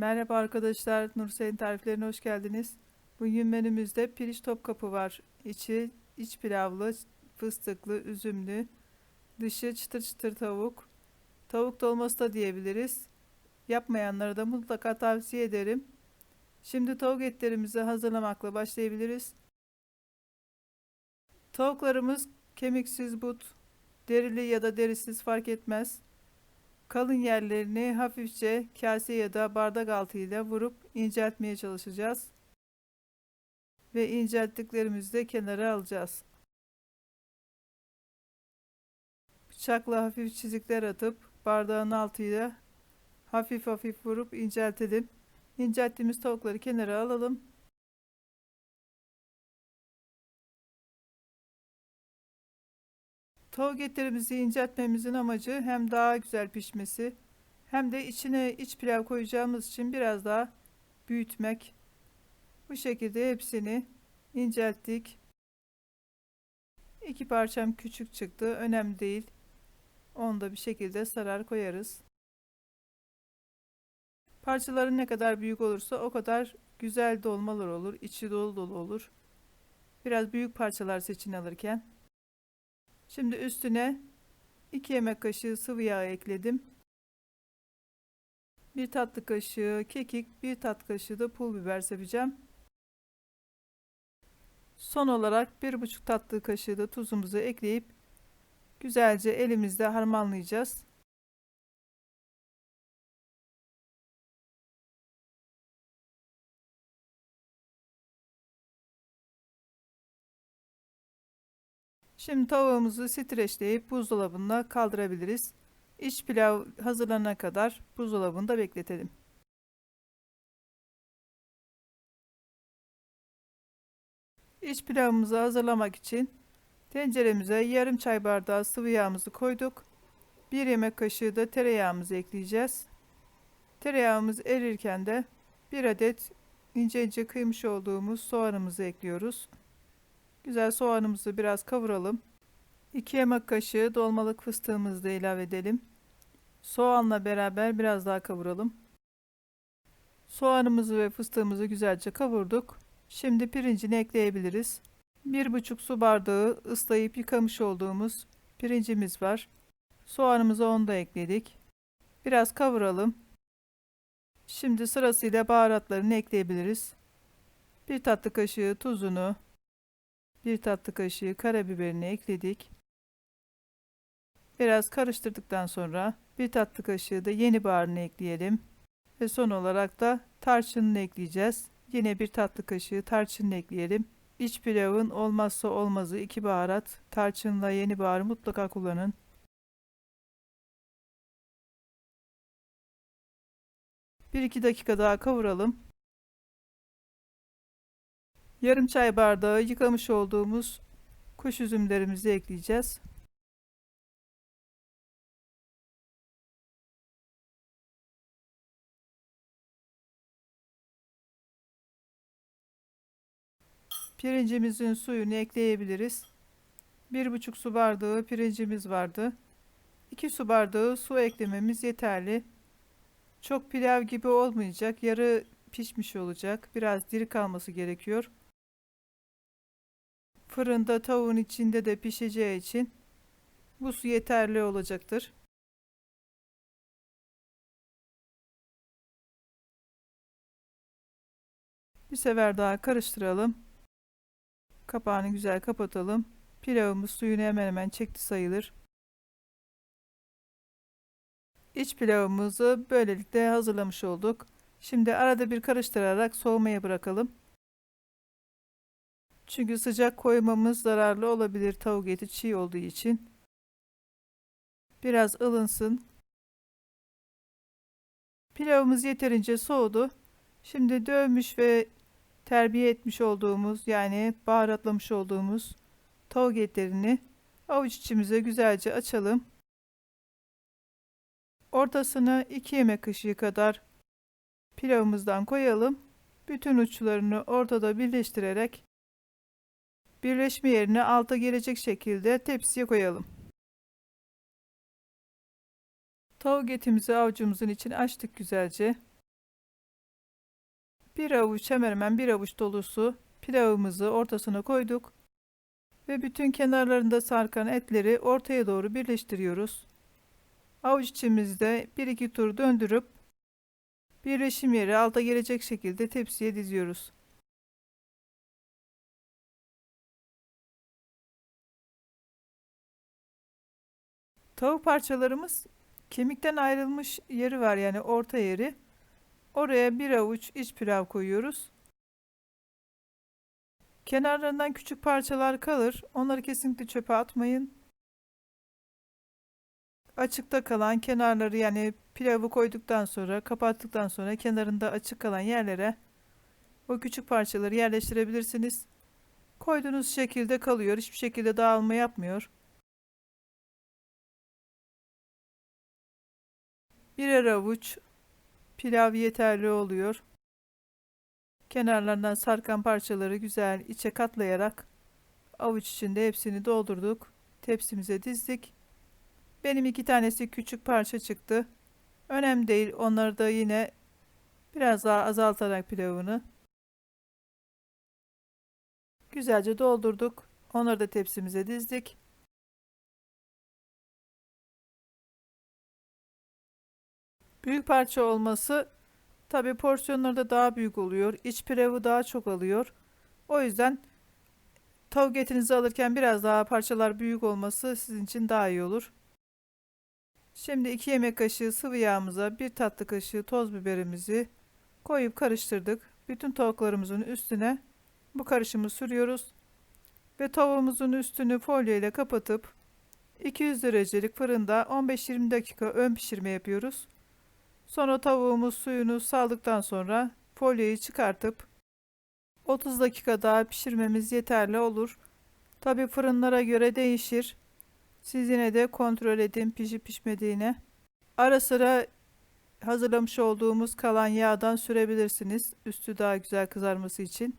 Merhaba arkadaşlar, Nursel'in tariflerine hoş geldiniz. Bugün menümüzde pirinç topkapı var. İçi iç pilavlı, fıstıklı, üzümlü, dışı çıtır çıtır tavuk. Tavuk dolması da diyebiliriz. Yapmayanlara da mutlaka tavsiye ederim. Şimdi tavuk etlerimizi hazırlamakla başlayabiliriz. Tavuklarımız kemiksiz but, derili ya da derisiz fark etmez. Kalın yerlerini hafifçe kase ya da bardak altıyla vurup inceltmeye çalışacağız. Ve incelttiklerimizi de kenara alacağız. Bıçakla hafif çizikler atıp bardağın altıyla hafif hafif vurup inceltelim. İncelttiğimiz tavukları kenara alalım. Tavuk etlerimizi inceltmemizin amacı hem daha güzel pişmesi hem de içine iç pilav koyacağımız için biraz daha büyütmek. Bu şekilde hepsini incelttik. İki parçam küçük çıktı. Önemli değil. Onu da bir şekilde sarar koyarız. Parçaların ne kadar büyük olursa o kadar güzel dolmalar olur. içi dolu dolu olur. Biraz büyük parçalar seçin alırken. Şimdi üstüne 2 yemek kaşığı sıvı yağ ekledim. 1 tatlı kaşığı kekik, 1 tatlı kaşığı da pul biber sepeceğim. Son olarak 1,5 tatlı kaşığı da tuzumuzu ekleyip güzelce elimizde harmanlayacağız. Şimdi tavuğumuzu streçleyip buzdolabına kaldırabiliriz. İç pilav hazırlanana kadar buzdolabında bekletelim. İç pilavımızı hazırlamak için tenceremize yarım çay bardağı sıvı yağımızı koyduk. Bir yemek kaşığı da tereyağımızı ekleyeceğiz. Tereyağımız erirken de bir adet ince ince kıymış olduğumuz soğanımızı ekliyoruz. Güzel soğanımızı biraz kavuralım. 2 yemek kaşığı dolmalık fıstığımızı da ilave edelim. Soğanla beraber biraz daha kavuralım. Soğanımızı ve fıstığımızı güzelce kavurduk. Şimdi pirincini ekleyebiliriz. 1,5 su bardağı ıslayıp yıkamış olduğumuz pirincimiz var. Soğanımızı onu da ekledik. Biraz kavuralım. Şimdi sırasıyla baharatlarını ekleyebiliriz. 1 tatlı kaşığı tuzunu, 1 tatlı kaşığı karabiberini ekledik. Biraz karıştırdıktan sonra 1 tatlı kaşığı da yeni baharını ekleyelim. Ve son olarak da tarçınını ekleyeceğiz. Yine 1 tatlı kaşığı tarçınını ekleyelim. İç pilavın olmazsa olmazı iki baharat. Tarçınla yeni baharı mutlaka kullanın. Bir iki dakika daha kavuralım. Yarım çay bardağı yıkamış olduğumuz kuş üzümlerimizi ekleyeceğiz. Pirincimizin suyunu ekleyebiliriz. 1,5 su bardağı pirincimiz vardı. 2 su bardağı su eklememiz yeterli. Çok pilav gibi olmayacak. Yarı pişmiş olacak. Biraz diri kalması gerekiyor. Fırında tavuğun içinde de pişeceği için bu su yeterli olacaktır. Bir sefer daha karıştıralım. Kapağını güzel kapatalım. Pilavımız suyunu hemen hemen çekti sayılır. İç pilavımızı böylelikle hazırlamış olduk. Şimdi arada bir karıştırarak soğumaya bırakalım. Çünkü sıcak koymamız zararlı olabilir tavuk eti çiğ olduğu için. Biraz ılınsın. Pilavımız yeterince soğudu. Şimdi dövmüş ve terbiye etmiş olduğumuz yani baharatlamış olduğumuz tavuk etlerini avuç içimize güzelce açalım. Ortasına 2 yemek kaşığı kadar pilavımızdan koyalım. Bütün uçlarını ortada birleştirerek birleşme yerine alta gelecek şekilde tepsiye koyalım. Tavuk etimizi avucumuzun için açtık güzelce. Bir avuç hemen hemen bir avuç dolusu pilavımızı ortasına koyduk. Ve bütün kenarlarında sarkan etleri ortaya doğru birleştiriyoruz. Avuç içimizde bir iki tur döndürüp birleşim yeri alta gelecek şekilde tepsiye diziyoruz. Tavuk parçalarımız kemikten ayrılmış yeri var yani orta yeri. Oraya bir avuç iç pilav koyuyoruz. Kenarlarından küçük parçalar kalır. Onları kesinlikle çöpe atmayın. Açıkta kalan kenarları yani pilavı koyduktan sonra kapattıktan sonra kenarında açık kalan yerlere o küçük parçaları yerleştirebilirsiniz. Koyduğunuz şekilde kalıyor. Hiçbir şekilde dağılma yapmıyor. Birer avuç pilav yeterli oluyor. Kenarlarından sarkan parçaları güzel içe katlayarak avuç içinde hepsini doldurduk. Tepsimize dizdik. Benim iki tanesi küçük parça çıktı. Önemli değil. Onları da yine biraz daha azaltarak pilavını güzelce doldurduk. Onları da tepsimize dizdik. Büyük parça olması tabi porsiyonları da daha büyük oluyor. İç pilavı daha çok alıyor. O yüzden tavuk etinizi alırken biraz daha parçalar büyük olması sizin için daha iyi olur. Şimdi 2 yemek kaşığı sıvı yağımıza 1 tatlı kaşığı toz biberimizi koyup karıştırdık. Bütün tavuklarımızın üstüne bu karışımı sürüyoruz. Ve tavuğumuzun üstünü folyo ile kapatıp 200 derecelik fırında 15-20 dakika ön pişirme yapıyoruz. Sonra tavuğumuz suyunu saldıktan sonra folyoyu çıkartıp 30 dakika daha pişirmemiz yeterli olur. Tabi fırınlara göre değişir. Siz yine de kontrol edin pişip pişmediğini. Ara sıra hazırlamış olduğumuz kalan yağdan sürebilirsiniz. Üstü daha güzel kızarması için.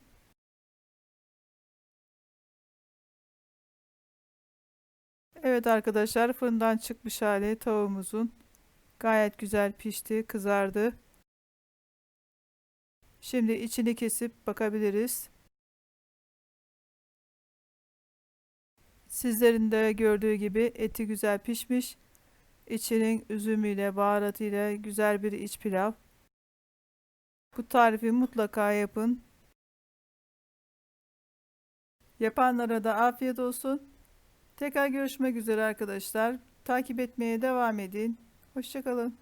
Evet arkadaşlar fırından çıkmış hali tavuğumuzun gayet güzel pişti, kızardı. Şimdi içini kesip bakabiliriz. Sizlerin de gördüğü gibi eti güzel pişmiş. İçinin üzümüyle, baharatıyla güzel bir iç pilav. Bu tarifi mutlaka yapın. Yapanlara da afiyet olsun. Tekrar görüşmek üzere arkadaşlar. Takip etmeye devam edin. Hoşçakalın.